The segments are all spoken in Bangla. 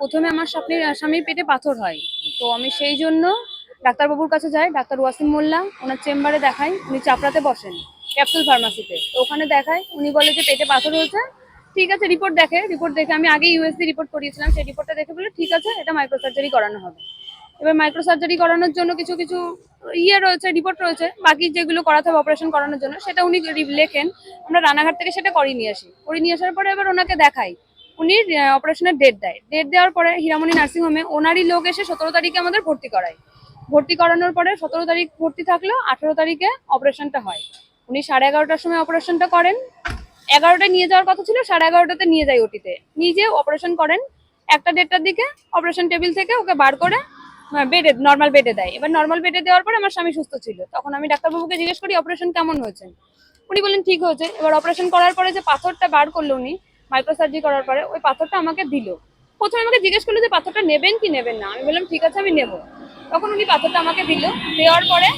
প্রথমে আমার স্বপ্নের স্বামীর পেটে পাথর হয়। তো আমি সেই জন্য ডাক্তারবাবুর কাছে যাই, ডাক্তার ওয়াসিম মোল্লা, ওনার চেম্বারে দেখাই, উনি চাপড়াতে বসেন, ক্যাপসুল ফার্মাসিতে। ওখানে দেখাই উনি বলে যে পেটে পাথর হয়েছে, ঠিক আছে, রিপোর্ট দেখে রিপোর্ট দেখে আমি আগে ইউএসডি রিপোর্ট করিয়েছিলাম, সেই রিপোর্টটা দেখে বলে ঠিক আছে, এটা মাইক্রো সার্জারি করানো হবে। এবার মাইক্রো সার্জারি করানোর জন্য কিছু কিছু ইয়ে রয়েছে, রিপোর্ট রয়েছে, বাকি যেগুলো করাতে হবে অপারেশন করানোর জন্য, সেটা উনি লেখেন, আমরা রানাঘাট থেকে সেটা করিয়ে নিয়ে আসি। করিয়ে নিয়ে আসার পরে এবার ওনাকে দেখাই উনি অপারেশনের ডেট দেয়। ডেট দেওয়ার পরে হীরামণি নার্সিংহোমে ওনারই লোক এসে সতেরো তারিখে আমাদের ভর্তি করায়। ভর্তি করানোর পরে সতেরো তারিখ ভর্তি থাকল আঠেরো তারিখে অপারেশনটা হয়। উনি সাড়ে এগারোটার সময় অপারেশনটা করেন। এগারোটায় নিয়ে যাওয়ার কথা ছিল, সাড়ে এগারোটাতে নিয়ে যায় ওটিতে নিজে অপারেশন করেন। একটা দেড়টার দিকে অপারেশন টেবিল থেকে ওকে বার করে বেডে নর্মাল বেডে দেয়। এবার নর্মাল বেডে দেওয়ার পরে আমার স্বামী সুস্থ ছিল। তখন আমি ডাক্তারবাবুকে জিজ্ঞেস করি অপারেশন কেমন হয়েছে? উনি বলেন ঠিক হয়েছে। এবার অপারেশন করার পরে যে পাথরটা বার করল উনি মাইক্রোসার্জি করার পরে ওই পাথরটা আমাকে দিল। প্রথমে আমাকে জিজ্ঞেস করল যে পাথরটা নেবেন কি নেবেন না? আমি বললাম, ঠিক আছে, আমি নেব। তখন উনি পাথরটা আমাকে দিল। দেওয়ার পরে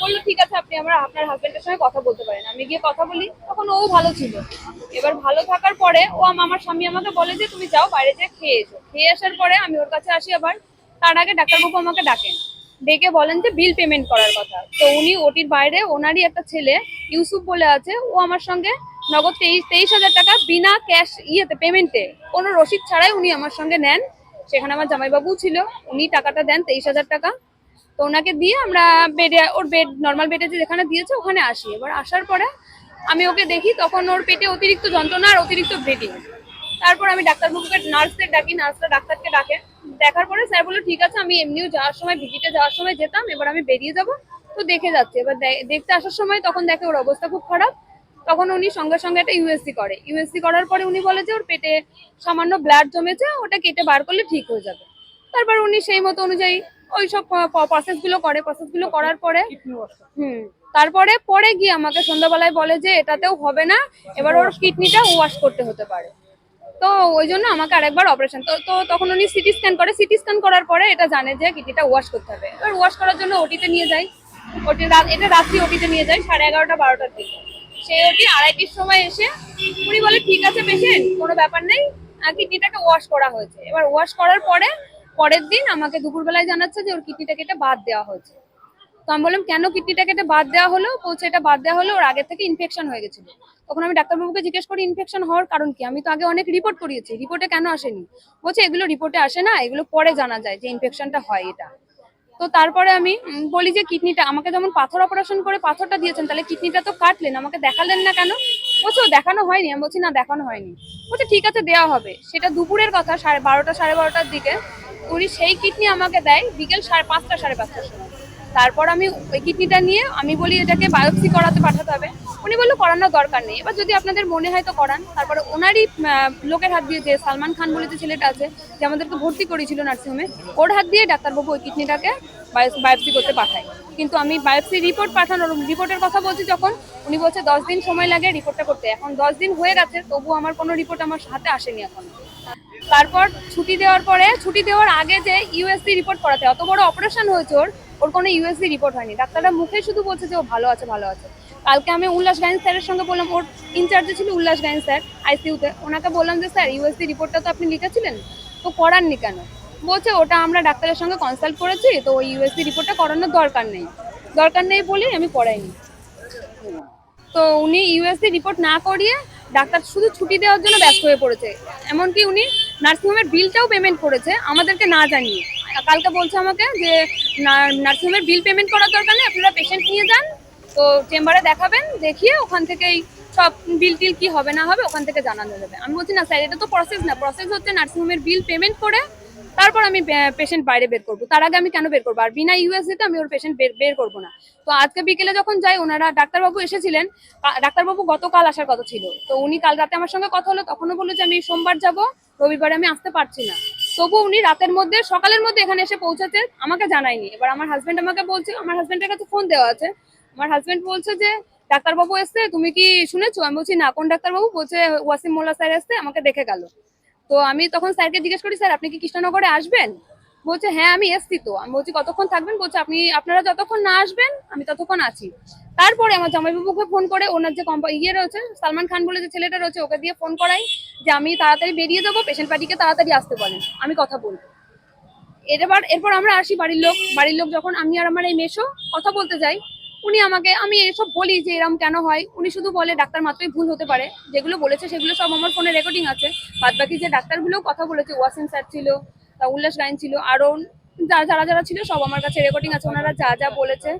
বলল, ঠিক আছে, আপনি আমার, আপনার হাজবেন্ডের সঙ্গে কথা বলতে পারেন। আমি গিয়ে কথা বলি, তখন ও ভালো ছিল। এবার ভালো থাকার পরে ও আমার স্বামী আমাকে বলে যে, তুমি যাও, বাইরে যে খেয়ে এসো। খেয়ে আসার পরে আমি ওর কাছে আসি আবার। তার আগে ডাক্তারবাবু আমাকে ডাকেন। ডেকে বলেন যে, বিল পেমেন্ট করার কথা। তো উনি ওটির বাইরে, ওনারই একটা ছেলে, ইউসুফ বলে আছে, ও আমার সঙ্গে নগদ তেইশ তেইশ হাজার টাকা বিনা ক্যাশ ইয়েতে, পেমেন্টে। কোনো রসিদ ছাড়াই উনি আমার সঙ্গে নেন। সেখানে আমার জামাইবাবু ছিল। উনি টাকাটা দেন, তেইশ হাজার টাকা। তো ওনাকে দিয়ে আমরা বেডে ওর বেড নর্মাল বেডে যেখানে দিয়েছে, ওখানে আসি। এবার আসার পরে আমি ওকে দেখি, তখন ওর পেটে অতিরিক্ত যন্ত্রণা আর অতিরিক্ত ব্লিডিং তারপর আমি ডাক্তারবাবুকে নার্সদের ডাকি, নার্সরা ডাক্তারকে ডাকে। দেখার পরে স্যার বলল, ঠিক আছে, আমি এমনিও যাওয়ার সময় ভিজিটে যাওয়ার সময় যেতাম। এবার আমি বেরিয়ে যাব। তো দেখে যাচ্ছে। এবার দেখতে আসার সময় তখন দেখে ওর অবস্থা খুব খারাপ। তখন উনি সঙ্গে সঙ্গে একটা ইউএসসি করে। ইউএসসি করার পরে উনি বলে যে ওর পেটে সামান্য ব্লাড জমেছে, ওটা কেটে বার করলে ঠিক হয়ে যাবে। তারপর উনি সেই মতো অনুযায়ী ওই সব প্রসেসগুলো করে। প্রসেসগুলো করার পরে হুম, তারপরে পরে গিয়ে আমাকে সন্ধ্যাবেলায় বলে যে এটাতেও হবে না, এবার ওর কিডনিটা ওয়াশ করতে হতে পারে। তো ওই জন্য আমাকে আরেকবার অপারেশন তো তো তখন উনি সিটি স্ক্যান করে। সিটি স্ক্যান করার পরে এটা জানে যে কিডনিটা ওয়াশ করতে হবে। এবার ওয়াশ করার জন্য ওটিতে নিয়ে যাই ওটি এটা রাত্রি ওটিতে নিয়ে যাই সাড়ে এগারোটা, বারোটার দিকে। সেই আড়াইটির সময় এসে উনি বলে, ঠিক আছে পেশেন্ট কোনো ব্যাপার নেই। কিডনিটাকে ওয়াশ করা হয়েছে। এবার ওয়াশ করার পরে, পরের দিন আমাকে দুপুরবেলায় জানাচ্ছে যে ওর কিডনিটা কেটে বাদ দেওয়া হয়েছে। তো আমি বললাম, কেন কিডনিটা কেটে বাদ দেওয়া হলো? বলছে, এটা বাদ দেওয়া হলো, ওর আগে থেকে ইনফেকশন হয়ে গেছিল। তখন আমি ডাক্তারবাবুকে জিজ্ঞেস করি ইনফেকশন হওয়ার কারণ কি? আমি তো আগে অনেক রিপোর্ট করিয়েছি রিপোর্টে কেন আসেনি? বলছে, এগুলো রিপোর্টে আসে না, এগুলো পরে জানা যায় যে ইনফেকশনটা হয় এটা। তো তারপরে আমি বলি যে কিডনিটা, আমাকে যেমন পাথর অপারেশন করে পাথরটা দিয়েছেন, তাহলে কিডনিটা তো কাটলেন, আমাকে দেখালেন না কেন? বলছে, "ও, দেখানো হয়নি। আমি বলছি, না, দেখানো হয়নি। বলছে, ঠিক আছে দেওয়া হবে। সেটা দুপুরের কথা, সাড়ে বারোটা, সাড়ে বারোটার দিকে। উনি সেই কিডনি আমাকে দেয়, বিকেল সাড়ে পাঁচটা, সাড়ে পাঁচটার সময়। তারপর আমি ওই কিডনিটা নিয়ে আমি বলি, এটাকে বায়োপসি করাতে পাঠাতে হবে। উনি বলল, করানোর দরকার নেই। এবার যদি আপনাদের মনে হয় তো করান। তারপরে ওনারই লোকের হাত দিয়ে যে সালমান খান বলে যে ছেলেটা আছে, যে আমাদেরকে ভর্তি করেছিল নার্সিংহোমে, ওর হাত দিয়ে ডাক্তারবাবু ওই কিডনিটাকে বায়োপসি করতে পাঠায়। কিন্তু আমি বায়োপসি রিপোর্ট পাঠানোর, রিপোর্টের কথা বলছি যখন, উনি বলছে, দশ দিন সময় লাগে রিপোর্টটা করতে। এখন দশ দিন হয়ে গেছে, তবু আমার কোনো রিপোর্ট আমার হাতে আসেনি এখন। তারপর ছুটি দেওয়ার পরে, ছুটি দেওয়ার আগে যে ইউএসসি রিপোর্ট করাতে অত বড় অপারেশন হয়েছে ওর ওর কোনো ইউএসসি রিপোর্ট হয়নি। ডাক্তাররা মুখে শুধু বলছে যে ও ভালো আছে ভালো আছে। কালকে আমি উল্লাস গাইন স্যারের সঙ্গে বললাম, ওর ইনচার্জে ছিল উল্লাস গাইন স্যার আইসিইউতে ওনাকে বললাম যে, স্যার ইউএসসি রিপোর্টটা তো আপনি লিখেছিলেন? তো করাননি কেন? বলছে, ওটা আমরা ডাক্তারের সঙ্গে কনসাল্ট করেছি, তো ওই ইউএসসি রিপোর্টটা করানোর দরকার নেই। দরকার নেই বলেই আমি করাইনি তো উনি ইউএসসি রিপোর্ট না করিয়ে ডাক্তার শুধু ছুটি দেওয়ার জন্য ব্যস্ত হয়ে পড়েছে। এমনকি উনি নার্সিংহোমের বিলটাও পেমেন্ট করেছে, আমাদেরকে না জানিয়ে। কালকে বলছে আমাকে যে নার্সিংহোমের বিল পেমেন্ট করার দরকার নেই, আপনারা পেশেন্ট নিয়ে যান। তো চেম্বারে দেখাবেন, দেখিয়ে ওখান থেকেই সব বিল টিল কি হবে না হবে ওখান থেকে জানানো যাবে। আমি বলছি, না স্যার, এটা তো প্রসেস না। প্রসেস হচ্ছে নার্সিংহোমের বিল পেমেন্ট করে তারপর আমি পেশেন্ট বাইরে বের করব। তার আগে আমি কেন বের করব? আর বিনা ইউএসএতে আমি ওর পেশেন্ট বের বের করব না। তো আজকে বিকেলে যখন যাই, ওনারা ডাক্তারবাবু এসেছিলেন। ডাক্তারবাবু গতকাল আসার কথা ছিল। তো উনি কাল রাতে আমার সঙ্গে কথা হলো, তখনও বলল যে আমি সোমবার যাব, রবিবারে আমি আসতে পারছি না। তবু উনি রাতের মধ্যে, সকালের মধ্যে এখানে এসে পৌঁছাতে আমাকে জানায়নি। এবার আমার হাজবেন্ড আমাকে বলছে, আমার হাজবেন্ডের কাছে ফোন দেওয়া আছে। আমার হাজব্যান্ড বলছে যে, ডাক্তারবাবু এসছে, তুমি কি শুনেছো? আমি বলছি, না, কোন ডাক্তারবাবু? বলছে, ওয়াসিম মোল্লা স্যার এসছে, আমাকে দেখে গেল। তো আমি তখন স্যারকে জিজ্ঞেস করি, স্যার, আপনি কি কৃষ্ণনগরে আসবেন? বলছে হ্যাঁ আমি এসছি তো। আমি বলছি, কতক্ষণ থাকবেন? বলছে, আপনি, আপনারা যতক্ষণ না আসবেন, আমি ততক্ষণ আছি। তারপরে আমার জামাইবাবুকে ফোন করে ওনার যে কম্পা ইয়ে রয়েছে, সালমান খান বলে যে ছেলেটা রয়েছে, ওকে দিয়ে ফোন করাই যে আমি তাড়াতাড়ি বেরিয়ে দেবো পেশেন্ট পার্টিকে তাড়াতাড়ি আসতে বলেন, আমি কথা বলব। এবার এরপর আমরা আসি বাড়ির লোক বাড়ির লোক যখন আমি আর আমার এই মেশো কথা বলতে যাই, উনি আমাকে, আমি এসব বলি যে এরম কেন হয়? উনি শুধু বলে ডাক্তার মাত্রই ভুল হতে পারে, যেগুলো বলেছে সেগুলো সব আমার ফোনে রেকর্ডিং আছে। বাদ বাকি যে ডাক্তারগুলো কথা বলেছে, ওয়াসিম স্যার ছিল তা উল্লাস গাইন ছিল আরও যা যারা যারা ছিল সব আমার কাছে রেকর্ডিং আছে, ওনারা যা যা বলেছে।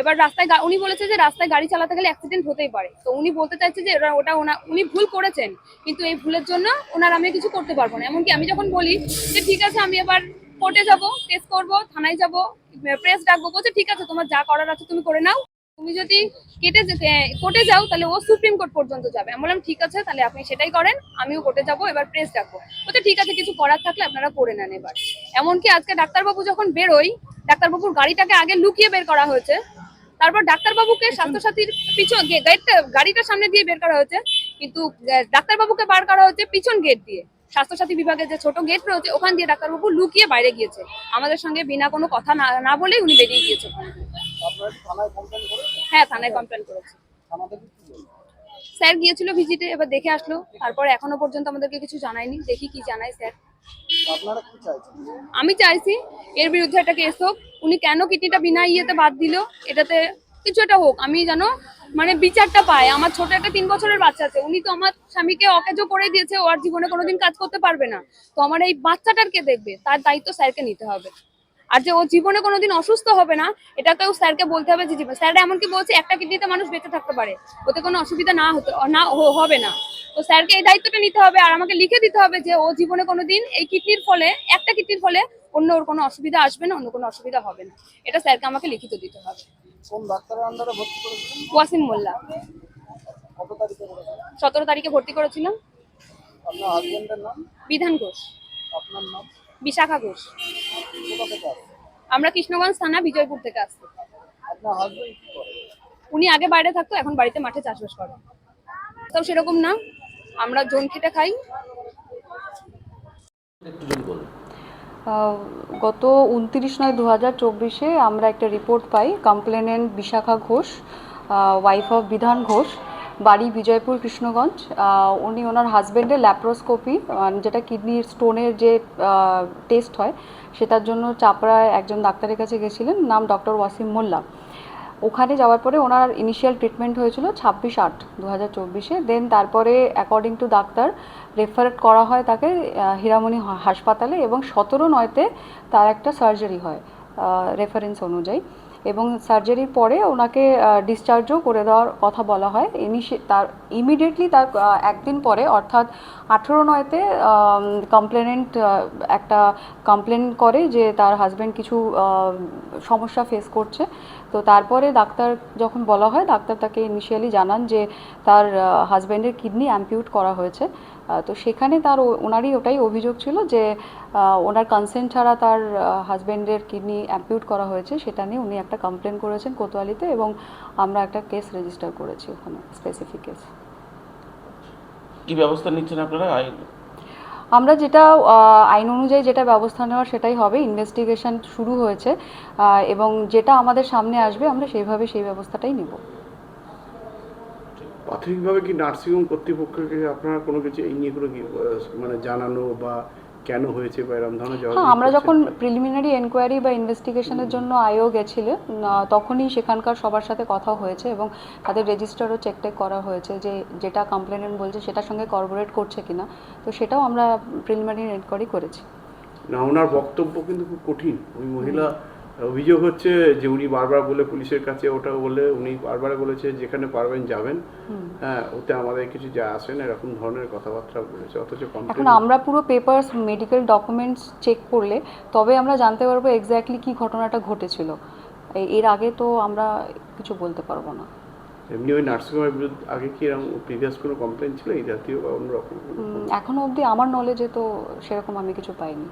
এবার রাস্তায় উনি বলেছে যে রাস্তায় গাড়ি চালাতে গেলে অ্যাক্সিডেন্ট হতেই পারে। তো উনি বলতে চাইছে যে ওটা ওনা উনি ভুল করেছেন, কিন্তু এই ভুলের জন্য ওনার আমি কিছু করতে পারব না। এমনকি আমি যখন বলি যে ঠিক আছে, আমি এবার কোর্টে যাব কেস করব, থানায় যাব প্রেস ডাকবো, বলছে, ঠিক আছে, তোমার যা করার আছে তুমি করে নাও। তুমি যদি কেটে কোর্টে যাও তাহলে ও সুপ্রিম কোর্ট পর্যন্ত যাবে। আমি বললাম ঠিক আছে তাহলে আপনি সেটাই করেন আমিও কোর্টে যাব এবার প্রেস ডাকবো বলছে ঠিক আছে কিছু করার থাকলে আপনারা করে নেন এবার। এমনকি আজকে ডাক্তারবাবু যখন বেরোই ডাক্তারবাবুর গাড়িটাকে আগে লুকিয়ে বের করা হয়েছে। তারপর ডাক্তারবাবুকে স্বাস্থ্যসাথীর পিছন গেটটা গাড়িটার সামনে দিয়ে বের করা হয়েছে। কিন্তু ডাক্তারবাবুকে বার করা হয়েছে পিছন গেট দিয়ে। স্বাস্থ্যসাথী বিভাগের যে ছোট গেট রয়েছে ওখান দিয়ে ডাক্তারবাবু লুকিয়ে বাইরে গিয়েছে। আমাদের সঙ্গে বিনা কোনো কথা না না বলেই উনি বেরিয়ে গিয়েছে। হ্যাঁ থানায় কমপ্লেন করেছে। স্যার গিয়েছিল ভিজিটে এবার দেখে আসলো। তারপর এখনও পর্যন্ত আমাদেরকে কিছু জানায়নি। দেখি কি জানায় স্যার। আমি চাইছি এর বিরুদ্ধে একটা কেস হোক। উনি কেন কিডনিটা বিনা ইয়েতে বাদ দিল এটাতে কিছু একটা হোক। আমি যেন মানে বিচারটা পাই। আমার ছোট একটা তিন বছরের বাচ্চা আছে। উনি তো আমার স্বামীকে অকেজো করে দিয়েছে। ও আর জীবনে কোনোদিন কাজ করতে পারবে না। তো আমার এই বাচ্চাটার কে দেখবে? তার দায়িত্ব স্যারকে নিতে হবে। আর যে ও জীবনে কোনোদিন অসুস্থ হবে না এটাকেও স্যারকে বলতে হবে যে জীবন স্যার এমনকি বলছে একটা কিডনিতে মানুষ বেঁচে থাকতে পারে। ওতে কোনো অসুবিধা না হতে না হবে না। তো স্যারকে এই দায়িত্বটা নিতে হবে আর আমাকে লিখে দিতে হবে যে ও জীবনে কোনোদিন এই কিডনির ফলে একটা কিডনির ফলে অন্য ওর কোনো অসুবিধা আসবে না অন্য কোনো অসুবিধা হবে না। এটা স্যারকে আমাকে লিখিত দিতে হবে। কোন ডাক্তারের আন্ডারে ভর্তি করেছিলেন? ওয়াসিম মোল্লা। কত তারিখে সতেরো তারিখে ভর্তি করেছিলাম। আপনার হাজবেন্ডের নাম? বিধান ঘোষ। আপনার নাম? বিশাখা ঘোষ। আমরা কৃষ্ণগঞ্জ থানা বিজয়পুর থেকে আসছি। আপনার হাজবেন্ড কি করে উনি আগে বাইরে থাকতো এখন বাড়িতে মাঠে চাষবাস করে তাও সেরকম না আমরা জোন খেটে খাই। গত উনত্রিশ নয় দু হাজার চব্বিশে আমরা একটা report pi complainant Bishakha Ghosh wife of Bidhan Ghosh. বাড়ি বিজয়পুর কৃষ্ণগঞ্জ। উনি ওনার হাজব্যান্ডের ল্যাপ্রোস্কোপি যেটা কিডনির স্টোনের যে টেস্ট হয়, সেটার জন্য চাপড়ায় একজন ডাক্তারের কাছে গেছিলেন, নাম ডক্টর ওয়াসিম মোল্লা। ওখানে যাওয়ার পরে ওনার ইনিশিয়াল ট্রিটমেন্ট হয়েছিল ছাব্বিশ আট দু হাজার চব্বিশে। দেন তারপরে অ্যাকর্ডিং টু ডাক্তার রেফার করা হয় তাকে হীরামণি হাসপাতালে এবং সতেরো নয়তে তার একটা সার্জারি হয় রেফারেন্স অনুযায়ী। এবং সার্জারির পরে ওনাকে ডিসচার্জও করে দেওয়ার কথা বলা হয়। ইনিশি, তার ইমিডিয়েটলি তার একদিন পরে, অর্থাৎ আঠেরো নয়তে কমপ্লেনেন্ট একটা কমপ্লেন করে যে তার হাজব্যান্ড কিছু সমস্যা ফেস করছে। তো তারপরে ডাক্তার যখন বলা হয়, ডাক্তার তাকে ইনিশিয়ালি জানান যে তার হাজব্যান্ডের কিডনি অ্যাম্পিউট করা হয়েছে। তো সেখানে তার ওনারই ওটাই অভিযোগ ছিল যে ওনার কনসেন্ট ছাড়া তার হাজব্যান্ডের কিডনি অ্যাম্পিউট করা হয়েছে সেটা নিয়ে উনি একটা কমপ্লেন করেছেন কোতোয়ালিতে এবং আমরা একটা কেস রেজিস্টার করেছি ওখানে স্পেসিফিক কেস কি ব্যবস্থা নিচ্ছেন আপনারা? আমরা যেটা আইন অনুযায়ী যেটা ব্যবস্থা নেওয়ার সেটাই হবে ইনভেস্টিগেশন শুরু হয়েছে এবং যেটা আমাদের সামনে আসবে আমরা সেইভাবে সেই ব্যবস্থাটাই নেব। প্রাথমিকভাবে কি নার্সিংহোম কর্তৃপক্ষকে আপনারা কোনো কিছু এই নিয়ে কোনো মানে জানানো বা কেন হয়েছে বা এরকম ধরনের হ্যাঁ আমরা যখন প্রিলিমিনারি এনকোয়ারি বা ইনভেস্টিগেশনের জন্য আয়ও গেছিলেন আহ, তখনই সেখানকার সবার সাথে কথা হয়েছে এবং তাদের রেজিস্টারও চেক টেক করা হয়েছে যে যেটা কমপ্লেনেন্ট বলছে সেটার সঙ্গে কর্পোরেট করছে কিনা। তো সেটাও আমরা প্রিলিমিনারি এনকোয়ারি করেছি। না ওনার বক্তব্য কিন্তু খুব কঠিন। ওই মহিলা অভিযোগ হচ্ছে যে উনি বারবার বলে পুলিশের কাছে ওটা বলে উনি বারবার বলেছে যেখানে পারবেন যাবেন। হ্যাঁ ওতে আমাদের কিছু যা আসে না এরকম ধরনের কথাবার্তা বলেছে। অথচ এখন আমরা পুরো পেপারস মেডিকেল ডকুমেন্টস চেক করলে তবে আমরা জানতে পারব এক্স্যাক্টলি কি ঘটনাটা ঘটেছিল। এর আগে তো আমরা কিছু বলতে পারব না। এমনি ওই নার্সিংহোমের বিরুদ্ধে আগে কি এরকম প্রিভিয়াস কোনো কমপ্লেন ছিল এই জাতীয় বা অন্যরকম? এখনও অবধি আমার নলেজে তো সেরকম আমি কিছু পাইনি।